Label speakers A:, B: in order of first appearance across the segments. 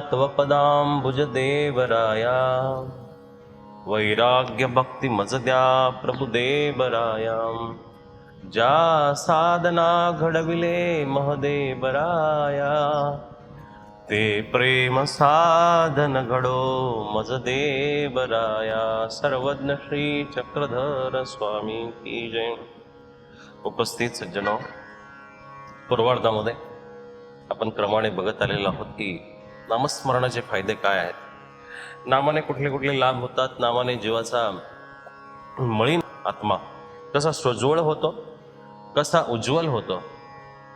A: तव वैराग्यभक्तिमजद्या वैराग्य मज द्या ज्या साधना घडविले महदेवराया। ते प्रेम साधन घडो मज देवराया सर्वज्ञ श्री चक्रधर स्वामी की जय। उपस्थित सज्जनो पूर्वार्धामध्ये आपण क्रमाने बघत आलेलो आहोत की नामस्मरणाचे फायदे काय आहेत? नामाने कुठले कुठले लाभ होतात नामाने जीवाचा मळीन आत्मा कसा सोज्वळ होतो कसा उज्ज्वल होतो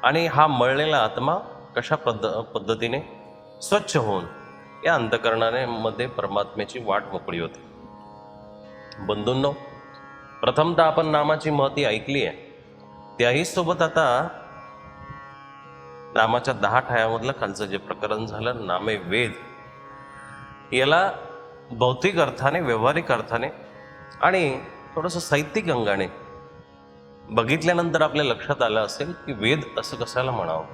A: आणि हा मळलेला आत्मा कशा पद्ध पद्धतीने स्वच्छ होऊन या अंतकरणाने मध्ये परमात्म्याची वाट मोकळी होते. बंधूंनो प्रथमतः आपण नामाची महती ऐकली आहे. त्याही सोबत आता नामाच्या दहा ठायामधलं खालचं जे प्रकरण झालं नामे वेद याला भौतिक अर्थाने व्यावहारिक अर्थाने आणि थोडंसं साहित्यिक अंगाने बघितल्यानंतर आपल्या लक्षात आलं असेल की वेद असं कशाला म्हणावं?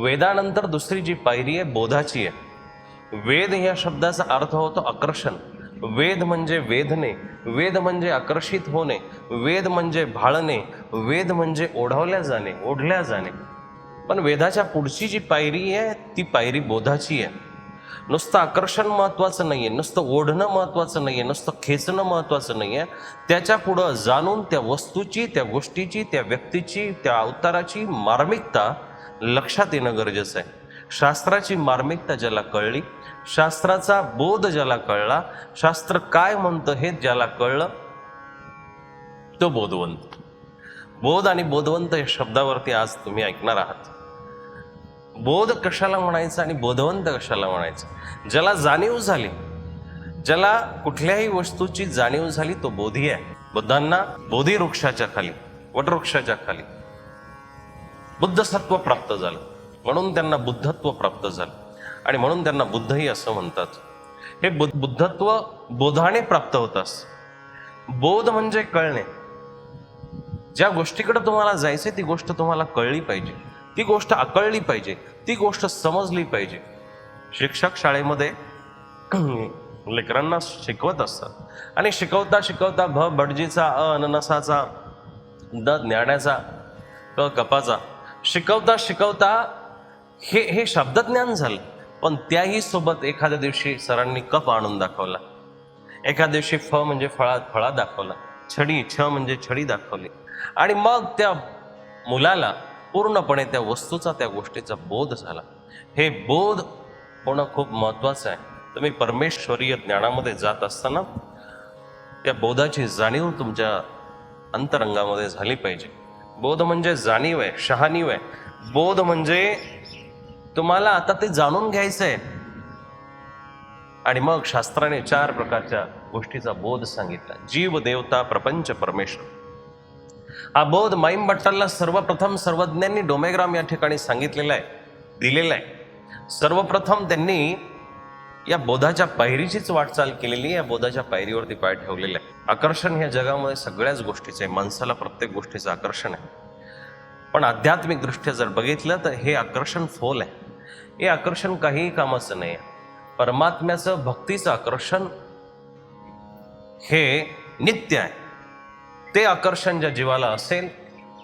A: वेदानंतर दुसरी जी पायरी आहे बोधाची आहे. वेद या शब्दाचा अर्थ होतो आकर्षण. वेद म्हणजे वेधणे वेद म्हणजे आकर्षित होणे वेद म्हणजे भाळणे वेद म्हणजे ओढवल्या जाणे ओढल्या जाणे. पण वेदाच्या पुढची जी पायरी आहे ती पायरी बोधाची आहे. नुसतं आकर्षण महत्वाचं नाहीये नुसतं ओढणं महत्वाचं नाहीये नुसतं खेचणं महत्वाचं आहे त्याच्या पुढं जाणून त्या वस्तूची त्या गोष्टीची त्या व्यक्तीची त्या अवताराची मार्मिकता लक्षात येणं गरजेचं आहे. शास्त्राची मार्मिकता ज्याला कळली शास्त्राचा बोध ज्याला कळला शास्त्र काय म्हणतं हे ज्याला कळलं तो बोधवंत. बोध आणि बोधवंत या शब्दावरती आज तुम्ही ऐकणार आहात. बोध कशाला म्हणायचं आणि बोधवंत कशाला म्हणायचं? ज्याला जाणीव झाली ज्याला कुठल्याही वस्तूची जाणीव झाली तो बोधी आहे. बुद्धांना बोधी वृक्षाच्या खाली वटवृक्षाच्या खाली बुद्धसत्व प्राप्त झालं. म्हणून त्यांना बुद्धत्व प्राप्त झालं. आणि म्हणून त्यांना बुद्धही असं म्हणतात. हे बुद्धत्व बोधाने प्राप्त होतास बोध म्हणजे कळणे. ज्या गोष्टीकडे तुम्हाला जायचंय ती गोष्ट तुम्हाला कळली पाहिजे. ती गोष्ट आकळली पाहिजे ती गोष्ट समजली पाहिजे. शिक्षक शाळेमध्ये लेकरांना शिकवत असतात. आणि शिकवता शिकवता भ भटजीचा अ अननसाचा द ज्ञानाचा क कपाचा शिकवता शिकवता हे हे शब्दज्ञान झालं. पण त्याही सोबत एखाद्या दिवशी सरांनी कप आणून दाखवला. एखाद्या दिवशी फ म्हणजे फळा फळा दाखवला. छडी छ म्हणजे छडी दाखवली. आणि मग त्या मुलाला पूर्णपणे त्या वस्तूचा त्या गोष्टीचा बोध झाला. हे बोध होणं खूप महत्वाचं आहे. तुम्ही परमेश्वरीय ज्ञानामध्ये जात असताना त्या बोधाची जाणीव तुमच्या अंतरंगामध्ये झाली पाहिजे. बोध म्हणजे जाणीव आहे शहाणीव आहे. बोध म्हणजे तुम्हाला आता ते जाणून घ्यायचं आहे आणि मग शास्त्राने चार प्रकारच्या गोष्टीचा बोध सांगितला. जीव देवता प्रपंच परमेश्वर. हा बोध माईम भट्टाला सर्वप्रथम सर्वज्ञांनी डोमेग्राम या ठिकाणी सांगितलेला आहे दिलेला आहे. सर्वप्रथम त्यांनी या बोधाच्या पायरीचीच वाटचाल केलेली आहे या बोधाच्या पायरीवरती पाय ठेवलेला आहे. आकर्षण ह्या जगामध्ये सगळ्याच गोष्टीचं आहे माणसाला प्रत्येक गोष्टीचं आकर्षण आहे. पण आध्यात्मिक दृष्ट्या जर बघितलं तर हे आकर्षण फोल आहे. हे आकर्षण काहीही कामाचं नाही आहे. परमात्म्याचं भक्तीचं आकर्षण हे नित्य आहे. ते आकर्षण ज्या जीवाला असेल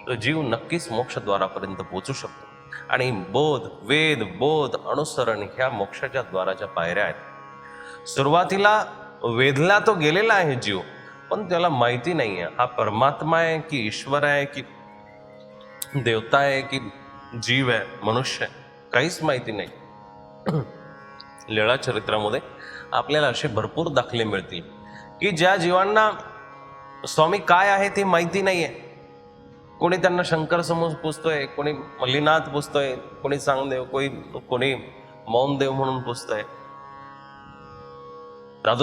A: तो जीव नक्कीच मोक्षद्वारापर्यंत पोचू शकतो. आणि बोध वेद बोध अनुसरण ह्या मोक्षाच्या द्वाराच्या पायऱ्या आहेत. सुरुवातीला वेधला तो गेलेला आहे जीव पण त्याला माहिती नाही आहे हा परमात्मा आहे की ईश्वर आहे की देवता आहे की जीव आहे मनुष्य आहे काहीच माहिती नाही. लीळा चरित्रामध्ये आपल्याला असे भरपूर दाखले मिळतील की ज्या जीवांना स्वामी काय आहे ते माहिती नाही आहे कोणी त्यांना शंकर समोर पुजतोय कोणी मल्लीनाथ पुजतोय कोणी चांगदेव कोणी कोणी मौनदेव म्हणून पुजतोय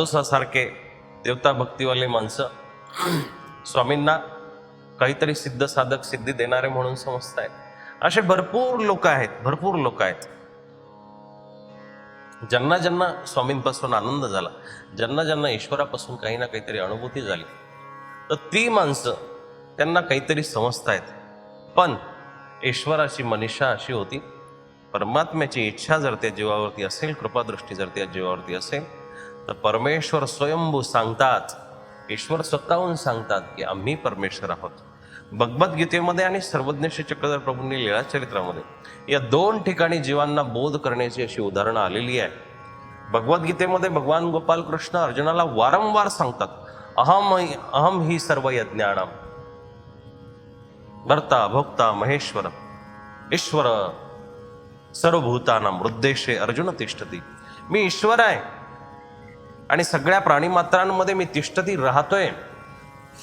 A: सारखे देवता भक्तीवाले माणसं स्वामींना काहीतरी सिद्ध साधक सिद्धी देणारे म्हणून समजतायत. असे भरपूर लोक आहेत भरपूर लोक आहेत. ज्यांना ज्यांना स्वामींपासून आनंद झाला ज्यांना ज्यांना ईश्वरापासून काही ना काहीतरी अनुभूती झाली तर ती माणसं त्यांना काहीतरी समजतायत. पण ईश्वराची मनीषा अशी होती परमात्म्याची इच्छा जर त्या जीवावरती असेल कृपादृष्टी जर त्या जीवावरती असेल तर परमेश्वर स्वयंभू सांगतात ईश्वर स्वतःहून सांगतात की आम्ही परमेश्वर आहोत. भगवद्गीतेमध्ये आणि सर्वज्ञ चक्रधर प्रभूंनी लीळा चरित्रामध्ये या दोन ठिकाणी जीवांना बोध करण्याची अशी उदाहरणं आलेली आहे. भगवद्गीतेमध्ये भगवान गोपाल कृष्ण अर्जुनाला वारंवार सांगतात अहम अहम ही सर्व यज्ञानाम भर्ता भोक्ता महेश्वर। ईश्वर सर्वभूताना वृद्धेशे अर्जुन तिष्ठती। मी ईश्वर आहे आणि सगळ्या प्राणीमात्रांमध्ये मी तिष्ठती राहतोय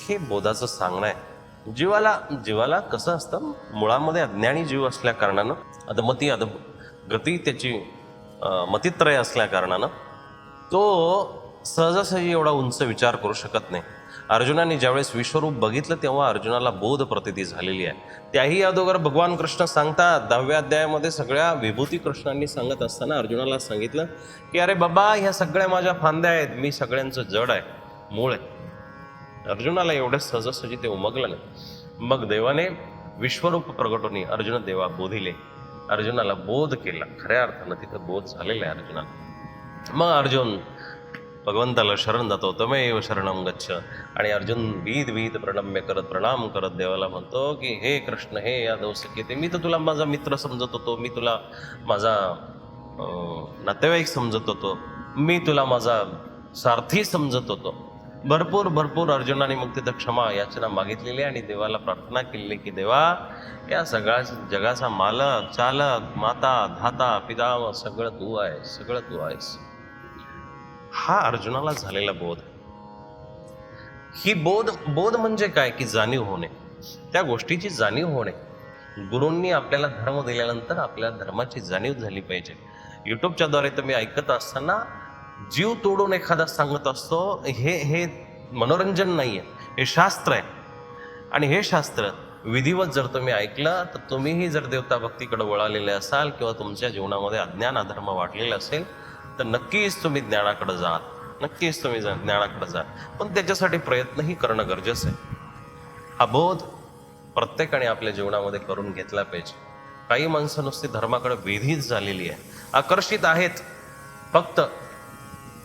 A: हे बोधाचं सांगणं आहे. जीवाला जीवाला कसं असतं? मुळामध्ये अज्ञानी जीव असल्या कारणानं अधमती अध गती त्याची मतित्रय असल्या कारणानं तो सहजासहजी एवढा उंच विचार करू शकत नाही. अर्जुनाने ज्यावेळेस विश्वरूप बघितलं तेव्हा अर्जुनाला बोध प्रतिती झालेली आहे. त्याही अगोदर भगवान कृष्ण सांगतात दहाव्या अध्यायामध्ये सगळ्या विभूती कृष्णांनी सांगत असताना अर्जुनाला सांगितलं की अरे बाबा ह्या सगळ्या माझ्या फांद्या आहेत मी सगळ्यांचं जड आहे मूळ आहे. अर्जुनाला एवढं सहजासहजी ते उमगलं नाही. मग देवाने विश्वरूप प्रगटोनी अर्जुन देवा बोधिले. अर्जुनाला बोध केला. खऱ्या अर्थानं तिथं बोध झालेला आहे अर्जुनाला. मग अर्जुन भगवंताला शरण जातो तमेव शरणम गच्छ. आणि अर्जुन भीत भीत प्रणम्य करत प्रणाम करत देवाला म्हणतो की हे कृष्ण हे यादव ते मी तर तुला माझा मित्र समजत होतो. मी तुला माझा नातेवाईक समजत होतो. मी तुला माझा सारथी समजत होतो. भरपूर भरपूर अर्जुनाने मग तिथं क्षमा याचना मागितलेली आहे आणि देवाला प्रार्थना केलेली की देवा या सगळ्या जगाचा मालक चालक माता धाता पिता सगळं तू आहे सगळं तू आहेस. हा अर्जुनाला झालेला बोध. ही बोध बोध म्हणजे काय? की जाणीव होणे. त्या गोष्टीची जाणीव होणे. गुरूंनी आपल्याला धर्म दिल्यानंतर आपल्याला धर्माची जाणीव झाली पाहिजे. युट्यूबच्या द्वारे तुम्ही ऐकत असताना जीव तोडून एखादा सांगत असतो हे हे मनोरंजन नाही आहे हे शास्त्र आहे. आणि हे शास्त्र विधिवत जर तुम्ही ऐकलं तर तुम्हीही जर देवता भक्तीकडे वळालेले असाल किंवा तुमच्या जीवनामध्ये अज्ञान अधर्म वाढलेले असेल तर नक्कीच तुम्ही ज्ञानाकडे जाल नक्कीच तुम्ही जा- ज्ञानाकडे जाल पण त्याच्यासाठी प्रयत्नही करणं गरजेचं आहे. हा बोध प्रत्येकाने आपल्या जीवनामध्ये करून घेतला पाहिजे. काही माणसं नुसती धर्माकडे वेधीच झालेली आहे आकर्षित आहेत. फक्त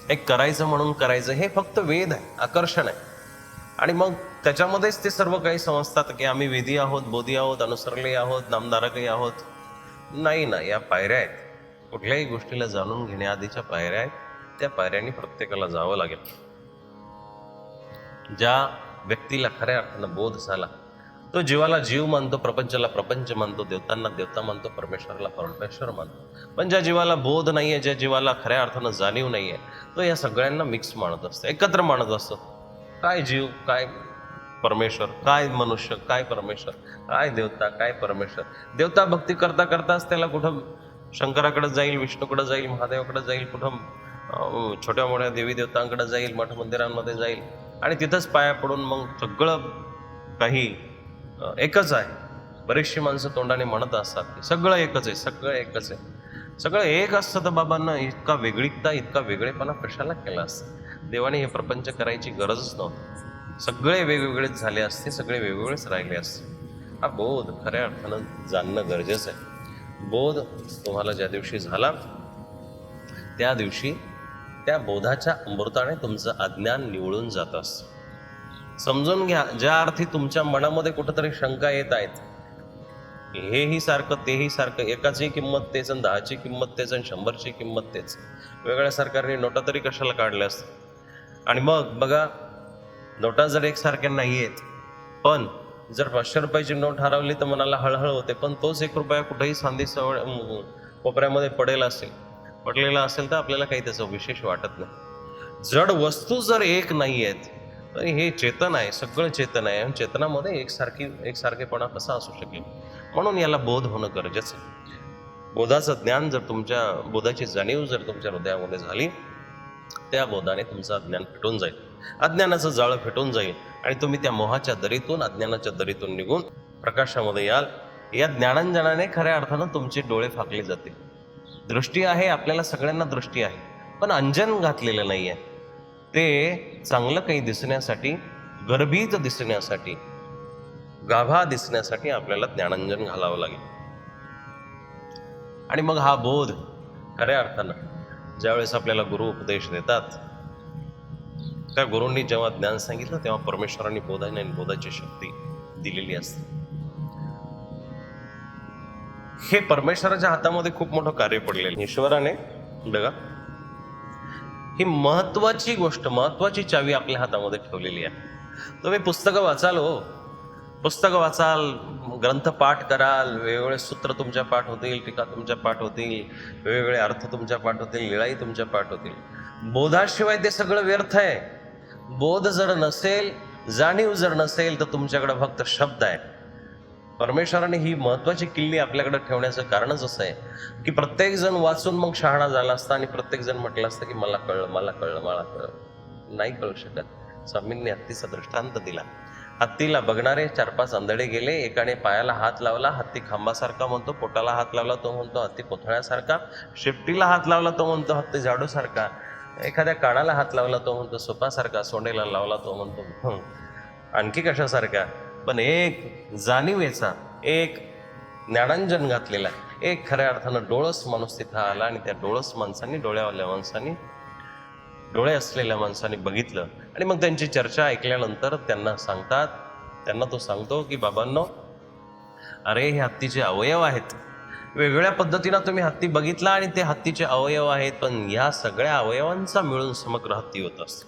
A: एक करायचं म्हणून करायचं हे फक्त वेद आहे. आकर्षण आहे. आणि मग त्याच्यामध्येच ते सर्व काही समजतात की आम्ही विधी आहोत बोधी आहोत अनुसरले आहोत नामधारकही आहोत. नाही ना या पायऱ्या आहेत. कुठल्याही गोष्टीला जाणून घेण्याआधीच्या पायऱ्या आहेत त्या पायऱ्यांनी प्रत्येकाला जावं लागेल. ज्या व्यक्तीला खऱ्या अर्थानं बोध झाला तो जीवाला जीव मानतो प्रपंचाला प्रपंच मानतो देवतांना देवता मानतो परमेश्वराला परमेश्वर मानतो. पण ज्या जीवाला बोध नाही आहे ज्या जीवाला खऱ्या अर्थानं जाणीव नाही आहे तो या सगळ्यांना मिक्स मानत असतो एकत्र मानत असतो. काय जीव काय परमेश्वर काय मनुष्य काय परमेश्वर काय देवता काय परमेश्वर? देवता भक्ती करता करताच त्याला कुठं शंकराकडे जाईल विष्णूकडे जाईल महादेवाकडे जाईल कुठं छोट्या मोठ्या देवी देवतांकडे जाईल मठ मंदिरांमध्ये जाईल. आणि तिथंच पाया पडून मग सगळं काही एकच आहे. बरीचशी माणसं तोंडाने म्हणत असतात की सगळं एकच आहे सगळं एकच आहे. सगळं एक असतं तर बाबांना इतका वेगळीकता इतका वेगळेपणा कशाला केला असतं? देवाने हे प्रपंच करायची गरजच नव्हती. सगळे वेगवेगळेच झाले असते सगळे वेगवेगळेच राहिले असते. हा बोध खऱ्या अर्थानं जाणणं गरजेचं आहे. बोध तुम्हाला ज्या दिवशी झाला त्या दिवशी त्या बोधाच्या अमृताने तुमचं अज्ञान निवळून जात असतं. समजून घ्या ज्या अर्थी तुमच्या मनामध्ये कुठंतरी शंका येत आहेत हेही सारखं तेही सारखं एकाची किंमत तेच आणि दहाची किंमत तेच आणि शंभरची किंमत तेच. वेगळ्या सरकारने नोटा तरी कशाला काढल्या असतात? आणि मग बघा नोटा जर एकसारख्या नाही आहेत पण जर पाचशे रुपयाची नोट हरवली तर मनाला हळहळ होते पण तोच एक रुपया कुठेही सांधी सवळ कोपऱ्यामध्ये पडेल असेल पडलेला असेल तर आपल्याला काही त्याचं विशेष वाटत नाही. जड वस्तू जर एक नाही आहेत तर हे चेतन आहे सगळं चेतन आहे. आणि चेतनामध्ये एकसारखी एकसारखेपणा कसा असू शकेल? म्हणून याला बोध होणं गरजेचं आहे. बोधाचं ज्ञान जर तुमच्या बोधाची जाणीव जर तुमच्या हृदयामध्ये झाली त्या बोधाने तुमचं अज्ञान फिटून जाईल. अज्ञानाचं जाळं फिटून जाईल. आणि तुम्ही त्या मोहाच्या दरीतून अज्ञानाच्या दरीतून निघून प्रकाशामध्ये याल. या ज्ञानांजनाने खऱ्या अर्थानं तुमचे डोळे फाकले जातील. दृष्टी आहे आपल्याला सगळ्यांना दृष्टी आहे. पण अंजन घातलेलं नाही आहे ते चांगलं काही दिसण्यासाठी गर्भीत दिसण्यासाठी गाभा दिसण्यासाठी आपल्याला ज्ञानांजन घालावं लागेल. आणि मग हा बोध खऱ्या अर्थानं ज्यावेळेस आपल्याला गुरु उपदेश देतात त्या गुरूंनी जेव्हा ज्ञान सांगितलं तेव्हा परमेश्वरांनी बोधाने आणि बोधाची शक्ती दिलेली असते. हे परमेश्वराच्या हातामध्ये खूप मोठं कार्य पडलेलं ईश्वराने बघा ही महत्वाची गोष्ट महत्वाची चावी आपल्या हातामध्ये ठेवलेली आहे. तुम्ही पुस्तकं वाचाल हो. पुस्तकं वाचाल ग्रंथ पाठ कराल वेगवेगळे सूत्र तुमच्या पाठ होतील टीका तुमच्या पाठ होतील वेगवेगळे अर्थ तुमच्या पाठ होतील लिळाई तुमच्या पाठ होतील. बोधाशिवाय ते सगळं व्यर्थ आहे. बोध जर नसेल जाणीव जर नसेल तर तुमच्याकडे फक्त शब्द आहे परमेश्वराने ही महत्वाची किल्ली आपल्याकडे ठेवण्याचं कारणच असं आहे की प्रत्येक जण वाचून मग शहाणा झाला असता आणि प्रत्येक जण म्हटलं असतं की मला कळलं मला कळलं मला कळलं. नाही कळू शकत. स्वामींनी हत्तीचा दृष्टांत दिला. हत्तीला बघणारे चार पाच आंधळे गेले एकाने पायाला हात लावला हत्ती खांबासारखा म्हणतो पोटाला हात लावला तो म्हणतो हत्ती कोथळ्यासारखा शेपटीला हात लावला तो म्हणतो हत्ती झाडूसारखा. एखाद्या कानाला हात लावला तो म्हणतो सोपासारखा सोंडेला लावला तो म्हणतो. आणखी कशासारखा पण एक जाणीवेचा एक ज्ञानांजन घातलेला एक खऱ्या अर्थानं डोळस माणूस तिथं आला आणि त्या डोळस माणसांनी डोळ्यावाल्या माणसांनी डोळे असलेल्या माणसाने बघितलं आणि मग त्यांची चर्चा ऐकल्यानंतर त्यांना सांगतात त्यांना तो सांगतो की बाबांनो अरे हे हत्तीचे अवयव आहेत. वेगवेगळ्या पद्धतीनं तुम्ही हत्ती बघितला आणि ते हत्तीचे अवयव आहेत पण ह्या सगळ्या अवयवांचा मिळून समग्र हत्ती होत असतो.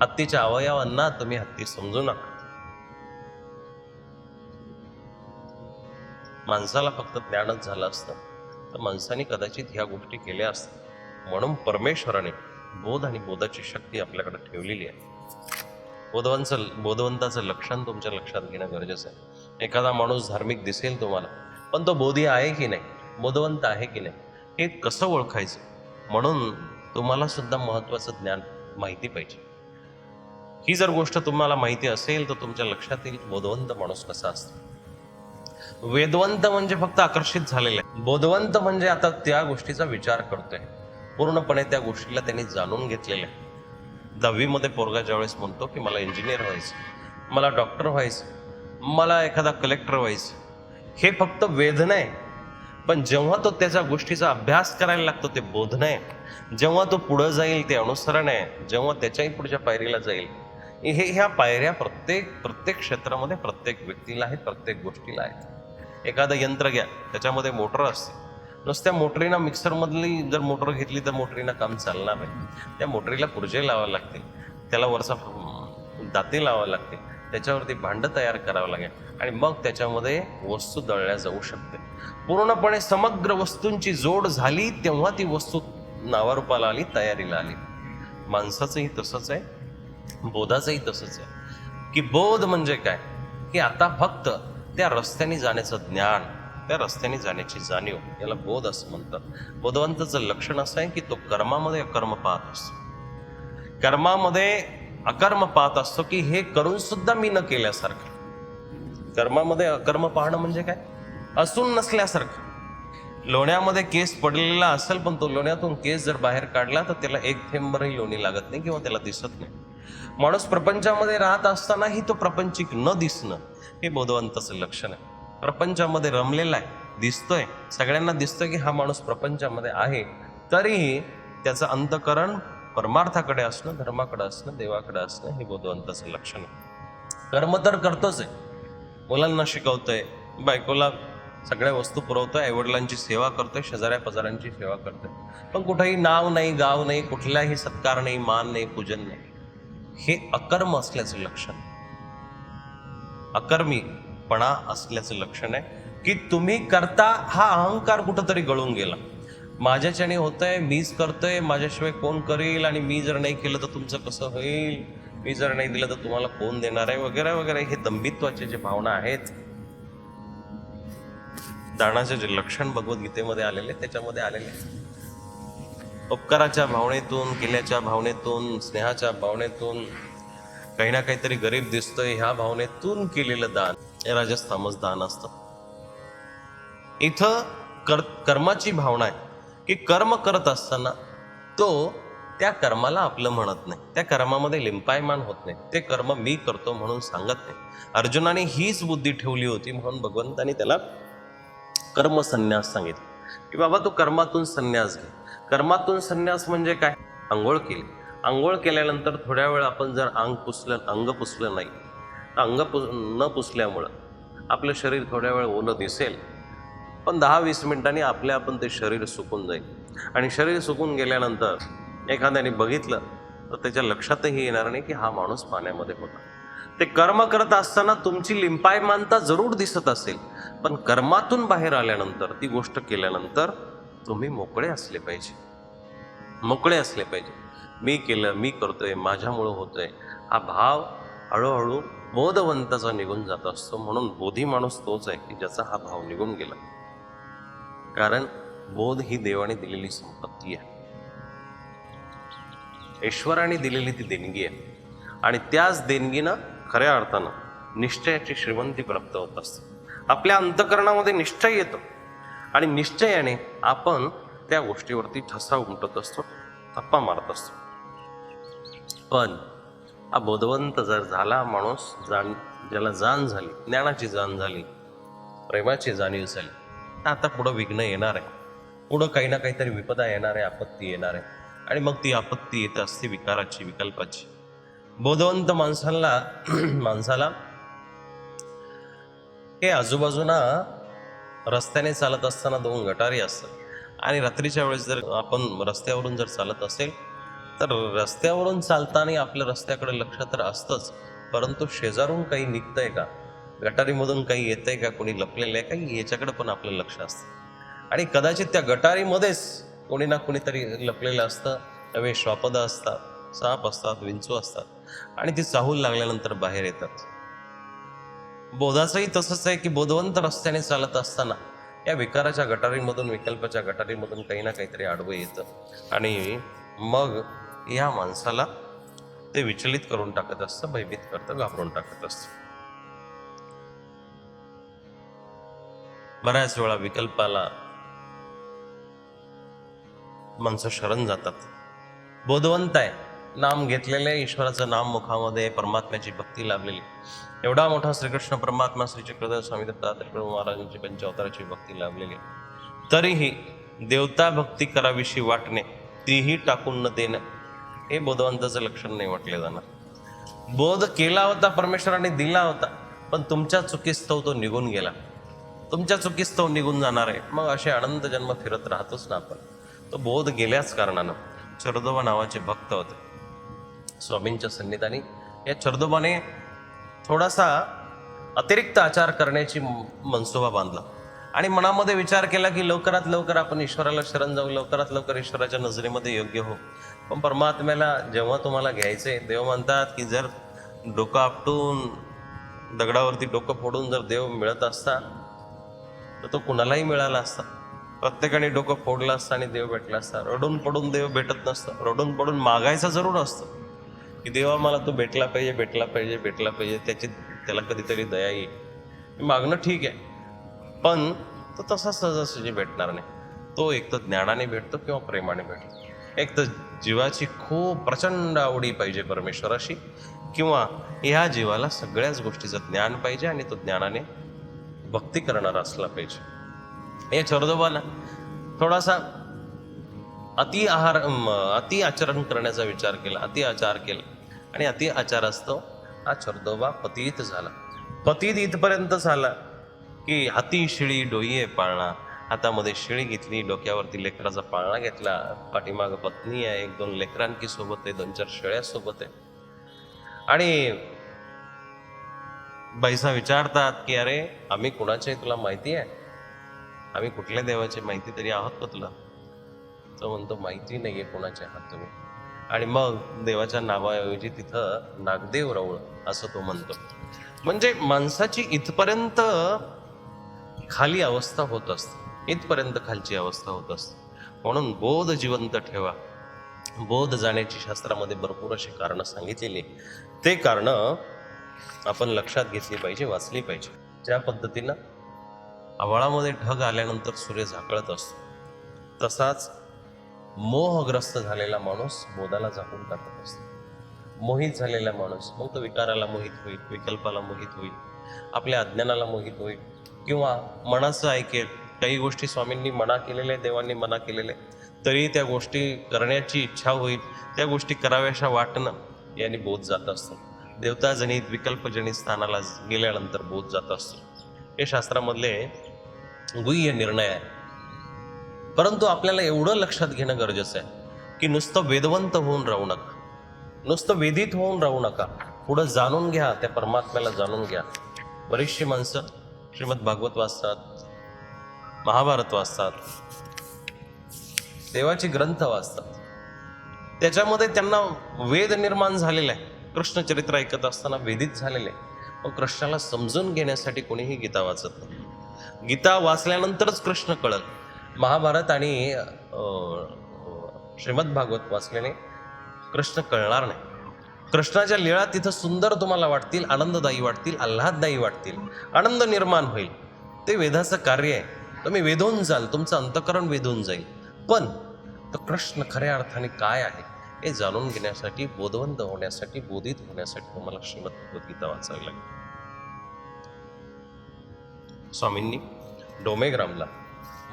A: हत्तीच्या अवयवांना तुम्ही हत्ती समजू नका. माणसाला फक्त ज्ञानच झालं असतं तर माणसाने कदाचित ह्या गोष्टी केल्या असतात. म्हणून परमेश्वराने बोध आणि बोधाची शक्ती आपल्याकडे ठेवलेली आहे. बोधवंचं बोधवंताचं लक्षण तुमच्या लक्षात घेणं गरजेचं आहे. एखादा माणूस धार्मिक दिसेल तुम्हाला पण तो बोधी आहे की नाही? बोधवंत आहे की नाही? हे कसं ओळखायचं? म्हणून तुम्हाला सुद्धा महत्वाचं ज्ञान माहिती पाहिजे. ही जर गोष्ट तुम्हाला माहिती असेल तर तुमच्या लक्षात येईल बोधवंत माणूस कसा असतो? वेदवंत म्हणजे फक्त आकर्षित झालेला आहे बोधवंत म्हणजे आता त्या गोष्टीचा विचार करतोय. पूर्णपणे त्या गोष्टीला त्यांनी जाणून घेतलेलं आहे. दहावीमध्ये पोरगा ज्यावेळेस म्हणतो की मला इंजिनियर व्हायचं मला डॉक्टर व्हायचं मला एखादा कलेक्टर व्हायचं हे फक्त वेदना आहे. पण जेव्हा तो त्याच्या गोष्टीचा अभ्यास करायला लागतो ते बोधन आहे जेव्हा तो पुढं जाईल ते अनुसरण आहे. जेव्हा त्याच्याही पुढच्या पायरीला जाईल. हे ह्या पायऱ्या प्रत्येक प्रत्येक क्षेत्रामध्ये प्रत्येक व्यक्तीला आहेत प्रत्येक गोष्टीला आहेत. एखादं यंत्र घ्या त्याच्यामध्ये मोटर असते. नुसत्या मोटरीनं मिक्सरमधली जर मोटर घेतली तर मोटरीनं काम चालणार नाही. त्या मोटरीला पुर्जे लावावे लागतील. त्याला वरचा दाते लावावे लागतील. त्याच्यावरती भांडं तयार करावं लागेल. आणि मग त्याच्यामध्ये वस्तू दळल्या जाऊ शकते. पूर्णपणे समग्र वस्तूंची जोड झाली तेव्हा ती वस्तू नावारूपाला आली तयारीला आली. माणसाचंही तसंच आहे बोधाचंही तसंच आहे. की बोध म्हणजे काय? की आता फक्त त्या रस्त्याने जाण्याचं ज्ञान त्या रस्त्याने जाण्याची जाणीव याला बोध असं म्हणतात. बोधवंताचं लक्षण असं आहे की तो कर्मामध्ये अकर्म पाहत असतो. कर्मामध्ये अकर्म पाहत असतो की हे करून सुद्धा मी न केल्यासारखं. कर्मामध्ये अकर्म पाहणं म्हणजे काय? असून नसल्यासारखं. लोण्यामध्ये केस पडलेला असेल पण तो लोण्यातून केस जर बाहेर काढला तर त्याला एक थेंबरही लोणी लागत नाही किंवा त्याला दिसत नाही. माणूस प्रपंचामध्ये राहत असतानाही तो प्रपंचिक न दिसणं हे बोधवंताचं लक्षण आहे. प्रपंचामध्ये रमलेला आहे दिसतोय. सगळ्यांना दिसतोय की हा माणूस प्रपंचामध्ये आहे. तरीही त्याचं अंतकरण परमार्थाकडे असणं धर्माकडे असणं देवाकडे असणं हे बोधवंताचं लक्षण आहे. कर्म तर करतोच आहे. मुलांना शिकवतोय बायकोला सगळ्या वस्तू पुरवतोय आईवडिलांची सेवा करतोय शेजाऱ्या पजाऱ्यांची सेवा करतोय. पण कुठंही नाव नाही गाव नाही कुठलाही सत्कार नाही मान नाही पूजन नाही. हे अकर्म असल्याचं लक्षण अकर्मीपणा असल्याचं लक्षण आहे की तुम्ही करता हा अहंकार कुठंतरी गळून गेला. माझ्याच्याने होतंय मीच करतोय माझ्याशिवाय कोण करेल आणि मी जर नाही केलं तर तुमचं कसं होईल? मी जर नाही दिलं तर तुम्हाला कोण देणार आहे? वगैरे वगैरे. हे दंभित्वाचे जे भावना आहेत दानाचे जे लक्षण भगवद्गीतेमध्ये आलेले त्याच्यामध्ये आलेले उपकाराच्या भावनेतून केल्याच्या भावनेतून स्नेहाच्या भावनेतून काही ना काहीतरी गरीब दिसतोय ह्या भावनेतून केलेलं दान. हे राजस्थामच दान असतं. इथं कर कर्माची भावना आहे. की कर्म करत असताना तो त्या कर्माला आपलं म्हणत नाही. त्या कर्मामध्ये लिंपायमान होत नाही. ते कर्म मी करतो म्हणून सांगत नाही. अर्जुनाने हीच बुद्धी ठेवली होती म्हणून भगवंतानी त्याला कर्मसन्यास सांगितलं. की बाबा तू कर्मातून संन्यास घे. कर्मातून संन्यास म्हणजे काय? आंघोळ केली. आंघोळ केल्यानंतर थोड्या वेळ आपण जर अंग पुसलं अंग पुसलं नाही तर अंग पुस न पुसल्यामुळं आपलं शरीर थोड्या वेळ ओलं दिसेल. पण दहा वीस मिनिटांनी आपल्या आपण ते शरीर सुकून जाईल. आणि शरीर सुकून गेल्यानंतर एखाद्याने बघितलं तर त्याच्या लक्षातही येणार नाही की हा माणूस पाण्यामध्ये होता. ते कर्म करत असताना तुमची लिंपायमानता जरूर दिसत असेल पण कर्मातून बाहेर आल्यानंतर ती गोष्ट केल्यानंतर तुम्ही मोकळे असले पाहिजे. मोकळे असले पाहिजे. मी केलं मी करतोय माझ्यामुळं होतोय. हा भाव हळूहळू बोधवंताचा निघून जात असतो म्हणून बोधी माणूस तोच आहे की ज्याचा हा भाव निघून गेला. कारण बोध ही देवाने दिलेली संपत्ती आहे. ईश्वराने दिलेली ती देणगी आहे. आणि त्याच देणगीनं खऱ्या अर्थानं निश्चयाची श्रीमंती प्राप्त होत असते. आपल्या अंतकरणामध्ये निश्चय येतो. आणि निश्चयाने आपण त्या गोष्टीवरती ठसा उमटत असतो थप्पा मारत असतो. पण हा बोधवंत जर झाला माणूस जाण ज्याला जाण झाली ज्ञानाची जाण झाली प्रेमाची जाणीव झाली आता पुढं विघ्न येणार आहे. पुढं काही ना काहीतरी विपदा येणार आहे आपत्ती येणार आहे. आणि मग ती आपत्ती येत असते विकाराची विकल्पाची. बोधवंत माणसाला माणसाला हे आजूबाजूना रस्त्याने चालत असताना दोन गटारी असतात. आणि रात्रीच्या वेळेस जर आपण रस्त्यावरून जर चालत असेल तर रस्त्यावरून चालताना आपल्या रस्त्याकडे लक्ष तर असतंच. परंतु शेजारून काही निघतंय का? गटारीमधून काही येतंय का? कोणी लपलेलं आहे? का याच्याकडे पण आपलं लक्ष असतं. आणि कदाचित त्या गटारीमध्येच कोणी ना कोणीतरी लपलेलं असतं. नवे श्वापद असतात साप असतात विंचू असतात. आणि ती चाहूल लागल्यानंतर बाहेर येतात. बोधाचंही तसंच आहे की बोधवंत रस्त्याने चालत असताना या विकाराच्या गटारीमधून विकल्पाच्या गटारीमधून काही ना काहीतरी आडवं येतं. आणि मग या माणसाला ते विचलित करून टाकत असतं भयभीत करतं घाबरून टाकत असतं. बऱ्याच वेळा विकल्पाला माणसं शरण जातात. बोधवंत आहे. नाम घेतलेले ईश्वराचं नाम मुखामध्ये परमात्म्याची भक्ती लाभलेली. एवढा मोठा श्रीकृष्ण परमात्मा श्री चक्रधर स्वामी दत्तात्रय महाराजांची पंचावताराची भक्ती लाभलेली. तरीही देवता भक्ती कराविषयी वाटणे तीही टाकून न देणं हे बोधवंताचं लक्षण नाही वाटले जाणार. बोध केला होता परमेश्वराने दिला होता पण तुमच्या चुकीस्तव तो निघून गेला. तुमच्या चुकीस्तव निघून जाणार आहे. मग असे अनंत जन्म फिरत राहतोच ना आपण. तो बोध गेल्याच कारणानं चरदोबा नावाचे भक्त होते. स्वामींच्या सन्निधानी या चरदोबाने थोडासा अतिरिक्त आचार करण्याची मनसोबा बांधला. आणि मनामध्ये विचार केला की लवकरात लवकर आपण ईश्वराला शरण जाऊ लवकरात लवकर ईश्वराच्या नजरेमध्ये योग्य हो पण परमात्म्याला जेव्हा तुम्हाला घ्यायचे देव म्हणतात की जर डोकं आपटून दगडावरती डोकं फोडून जर देव मिळत असता तर तो कुणालाही मिळाला असता. प्रत्येकाने डोकं फोडलं असतं आणि देव भेटला असता. रडून पडून देव भेटत नसतं. रडून पडून मागायचं जरूर असतं. की देवा मला तो भेटला पाहिजे भेटला पाहिजे भेटला पाहिजे त्याची त्याला कधीतरी दया येईल. मागणं ठीक आहे. पण तो तसा सहजासहजी भेटणार नाही. तो एक तर ज्ञानाने भेटतो किंवा प्रेमाने भेटतो. एक तर जीवाची खूप प्रचंड आवडी पाहिजे परमेश्वराशी. किंवा ह्या जीवाला सगळ्याच गोष्टीचं ज्ञान पाहिजे आणि तो ज्ञानाने भक्ती करणारा असला पाहिजे. या चरदोबाला थोडासा अति आहार अति आचरण करण्याचा विचार केला अति आचार केला. आणि अति आचार असतो हा चरदोबा पतीत झाला. पतीत इथपर्यंत झाला की हाती शिळी डोईये पाळणा. हातामध्ये शिळी घेतली डोक्यावरती लेकराचा पाळणा घेतला. पाठीमागं पत्नी आहे एक दोन लेकरांकी सोबत आहे दोन चार शेळ्या सोबत आहे. आणि बैसा विचारतात की अरे आम्ही कुणाचे तुला माहिती आहे? आम्ही कुठल्या देवाची माहिती तरी आहोत का तुला? तो म्हणतो माहिती नाही आहे कोणाचे आहात तुम्ही. आणि मग देवाच्या नावाऐवजी तिथं नागदेव रवळ असं तो म्हणतो. म्हणजे माणसाची इथपर्यंत खाली अवस्था होत असते. इथपर्यंत खालची अवस्था होत असते. म्हणून बोध जिवंत ठेवा. बोध जाण्याची शास्त्रामध्ये भरपूर अशी कारणं सांगितलेली ते कारणं आपण लक्षात घेतली पाहिजे वाचली पाहिजे. ज्या पद्धतीनं आवाळामध्ये ढग आल्यानंतर सूर्य झाकळत असतो तसाच मोहग्रस्त झालेला माणूस बोधाला झाकून टाकत असतो. मोहित झालेला माणूस मग तो विकाराला मोहित होईल विकल्पाला मोहित होईल आपल्या अज्ञानाला मोहित होईल किंवा मनाचं ऐकेल. काही गोष्टी स्वामींनी मना केलेल्या आहे, देवांनी मना केलेल्या तरी त्या गोष्टी करण्याची इच्छा होईल त्या गोष्टी कराव्याशा वाटणं याने बोध जात असतो. देवताजनित विकल्पजनित स्थानाला गेल्यानंतर बोध जात असतो. हे शास्त्रामधले गुह्य निर्णय आहे. परंतु आपल्याला एवढं लक्षात घेणं गरजेचं आहे की नुसतं वेदवंत होऊन राहू नका. नुसतं वेदित होऊन राहू नका. पुढं जाणून घ्या त्या परमात्म्याला जाणून घ्या. बरीचशी माणसं श्रीमद भागवत वाचतात महाभारत वाचतात देवाचे ग्रंथ वाचतात. त्याच्यामध्ये त्यांना वेद निर्माण झालेला आहे. कृष्णचरित्र ऐकत असताना वेदित झालेले आहे. मग कृष्णाला समजून घेण्यासाठी कोणीही गीता वाचत नाही. गीता वाचल्यानंतरच कृष्ण कळत महाभारत आणि श्रीमद भागवत वाचल्याने कृष्ण कळणार नाही. कृष्णाच्या लीळा तिथं सुंदर तुम्हाला वाटतील आनंददायी वाटतील आल्हाददायी वाटतील आनंद निर्माण होईल. ते वेदाचं कार्य आहे. तुम्ही वेधून जाल तुमचं अंतकरण वेधून जाईल. पण तो कृष्ण खऱ्या अर्थाने काय आहे? हे जाणून घेण्यासाठी बोधवंत होण्यासाठी बोधित होण्यासाठी तुम्हाला श्रीमद भगवद्गीता वाचावी लागेल. स्वामींनी डोमेग्रामला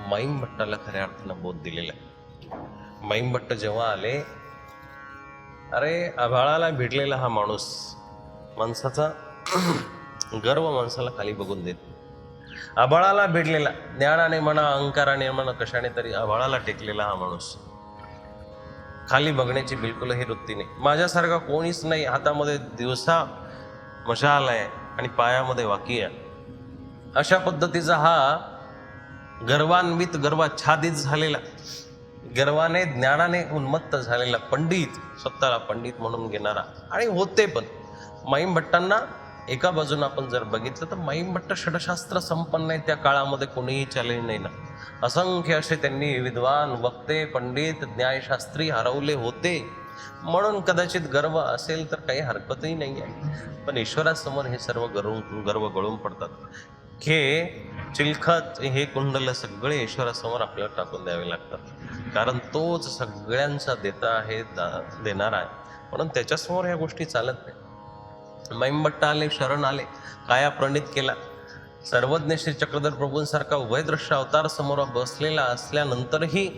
A: माईम भट्टाला खऱ्या अर्थानं बोध दिलेला आहे. माईम भट्ट जेव्हा आले अरे आभाळाला भिडलेला हा माणूस माणसाचा गर्व माणसाला खाली बघून देत आभाळाला भिडलेला ज्ञानाने म्हणा अहंकाराने म्हणा कशाने तरी आभाळाला टेकलेला हा माणूस खाली बघण्याची बिलकुलही वृत्ती नाही. माझ्यासारखा कोणीच नाही हातामध्ये दिवसा मशाल आहे आणि पायामध्ये वाकी आहे. अशा पद्धतीचा हा गर्वान्वित गर्वाच्छादित झालेला गर्वाने ज्ञानाने उन्मत्त झालेला पंडित स्वतःला पंडित म्हणून घेणारा. आणि होते पण. माईम भट्टांना एका बाजूनं आपण जर बघितलं तर माईमभट्ट षडशास्त्र संपन्न आहे त्या काळामध्ये कोणीही चॅलेंज नाही ना. असंख्य असे त्यांनी विद्वान वक्ते पंडित न्यायशास्त्री हरवले होते. म्हणून कदाचित गर्व असेल तर काही हरकतही नाही आहे. पण ईश्वरासमोर हे सर्व गर्व गर्व गळून पडतात. हे चिलखत हे कुंडल सगळे ईश्वरासमोर आपल्याला टाकून द्यावे लागतात. कारण तोच सगळ्यांचा देता आहे देणारा आहे. म्हणून त्याच्यासमोर ह्या गोष्टी चालत नाही. मैंबट्ट आले शरण आले काया प्रणित केला. सर्वज्ञ श्री चक्रधर प्रभूंसारखा उभयदृश्य अवतार समोर बसलेला असल्यानंतरही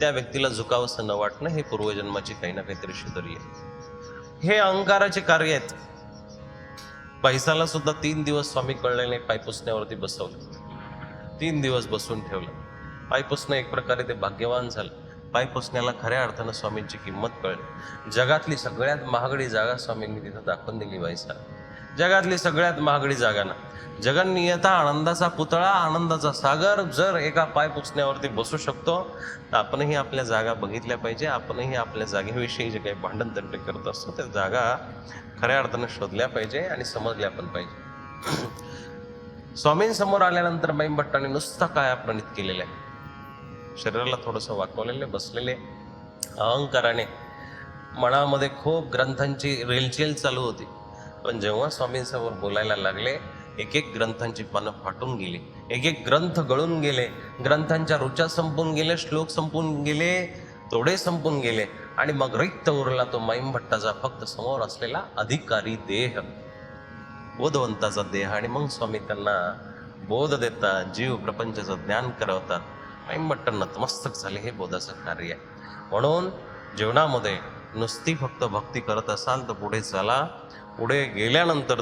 A: त्या व्यक्तीला झुकावंसं न वाटणं हे पूर्वजन्माची काही ना काहीतरी शिदरी आहे. हे अहंकाराचे कार्य आहेत. पैसाला सुद्धा तीन दिवस स्वामी कळलेले पायपुसण्यावरती बसवलं. तीन दिवस बसून ठेवलं. पायपुसणं एक प्रकारे ते भाग्यवान झालं. पायपुसण्याला खऱ्या अर्थानं स्वामींची किंमत कळली. जगातली सगळ्यात महागडी जागा स्वामींनी तिथं दाखवून दिली पैसा जगातली सगळ्यात महागडी जागा ना. जगन्नियता आनंदाचा पुतळा आनंदाचा सागर जर एका पाय पुसण्यावरती बसू शकतो तर आपणही आपल्या जागा बघितल्या पाहिजे आपणही आपल्या जागेविषयी जे काही भांडण तंटे करत असतो त्या जागा खऱ्या अर्थानं शोधल्या पाहिजे आणि समजल्या पण पाहिजे. स्वामींसमोर आल्यानंतर माईम भट्टाने नुसता काया प्रणित केलेला आहे. शरीराला थोडंसं वाकवलेले बसलेले अहंकाराने मनामध्ये खूप ग्रंथांची रेलचेल चालू होती. पण जेव्हा स्वामींसमोर बोलायला लागले एक एक ग्रंथांची पानं फाटून गेली. एक एक ग्रंथ गळून गेले. ग्रंथांच्या रुचा संपून गेले श्लोक संपून गेले तोडे संपून गेले. आणि मग रिक्त उरला तो माईम भट्टाचा फक्त समोर असलेला अधिकारी देह. बोधवंताचा देह. आणि मग स्वामी त्यांना बोध देतात जीव प्रपंचाचं ज्ञान करवतात. ऐंबट्ट नतमस्तक झाले हे बोधाचं कार्य. आहे म्हणून जीवनामध्ये नुसती फक्त भक्ती करत असाल तर पुढे चला. पुढे गेल्यानंतर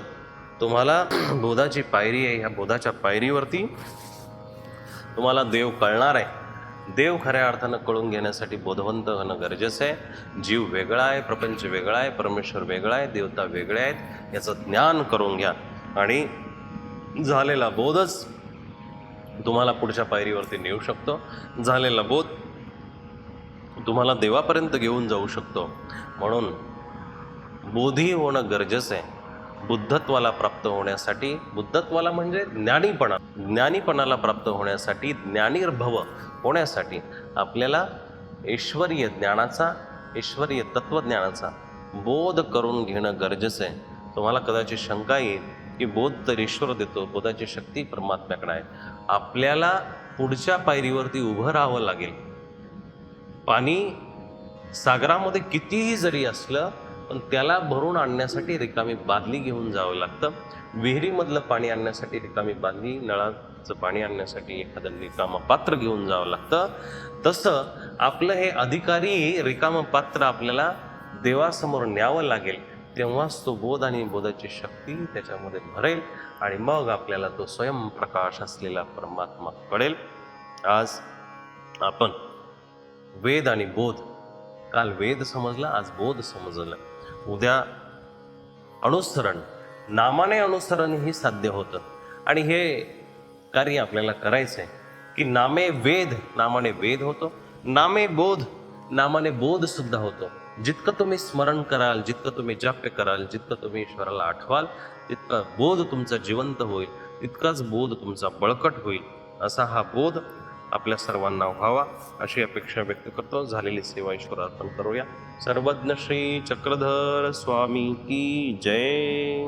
A: तुम्हाला बोधाची पायरी आहे ह्या बोधाच्या पायरीवरती तुम्हाला देव कळणार आहे. देव खऱ्या अर्थानं कळून घेण्यासाठी बोधवंत होणं गरजेचं आहे. जीव वेगळा आहे प्रपंच वेगळा आहे परमेश्वर वेगळा आहे देवता वेगळ्या आहेत याचं ज्ञान करून घ्या. आणि झालेला बोधच तुम्हाला पुढच्या पायरीवरती नेऊ शकतो. झालेला बोध तुम्हाला देवापर्यंत घेऊन जाऊ शकतो. म्हणून बोधी होणं गरजेचं आहे. बुद्धत्वाला प्राप्त होण्यासाठी बुद्धत्वाला म्हणजे ज्ञानीपणा ज्ञानीपणाला प्राप्त होण्यासाठी ज्ञानीर्भव होण्यासाठी आपल्याला ऐश्वरीय ज्ञानाचा ऐश्वरीय तत्वज्ञानाचा बोध करून घेणं गरजेचं आहे. तुम्हाला कदाचित शंका येईल की बोध तर ईश्वर देतो बोधाची शक्ती परमात्म्याकडे आहे. आपल्याला पुढच्या पायरीवरती उभं राहावं लागेल. पाणी सागरामध्ये कितीही जरी असलं पण त्याला भरून आणण्यासाठी रिकामी बादली घेऊन जावं लागतं. विहिरीमधलं पाणी आणण्यासाठी रिकामी बादली नळाचं पाणी आणण्यासाठी एखादं रिकामं पात्र घेऊन जावं लागतं. तसं आपलं हे अधिकारी रिकामं पात्र आपल्याला देवासमोर न्यावं लागेल. तेव्हाच तो बोध आणि बोधाची शक्ती त्याच्यामध्ये भरेल आणि मग आपल्याला तो स्वयंप्रकाश असलेला परमात्मा कळेल. आज आपण वेद आणि बोध काल वेद समजला आज बोध समजलं. उद्या अनुसरण नामाने अनुसरण ही साध्य होतं. आणि हे कार्य आपल्याला करायचं आहे की नामे वेद नामाने वेद होतो. नामे बोध नामाने बोध सुद्धा होतो. जितकं तुम्ही स्मरण कराल जितकं तुम्ही जाप्य कराल जितकं तुम्ही ईश्वराला आठवाल तितका बोध तुमचा जिवंत होईल तितकाच बोध तुमचा बळकट होईल असा हा बोध आपल्या सर्वांना व्हावा अशी अपेक्षा व्यक्त करतो. झालेली सेवा ईश्वर अर्पण करूया. सर्वज्ञ श्री चक्रधर स्वामी की जय.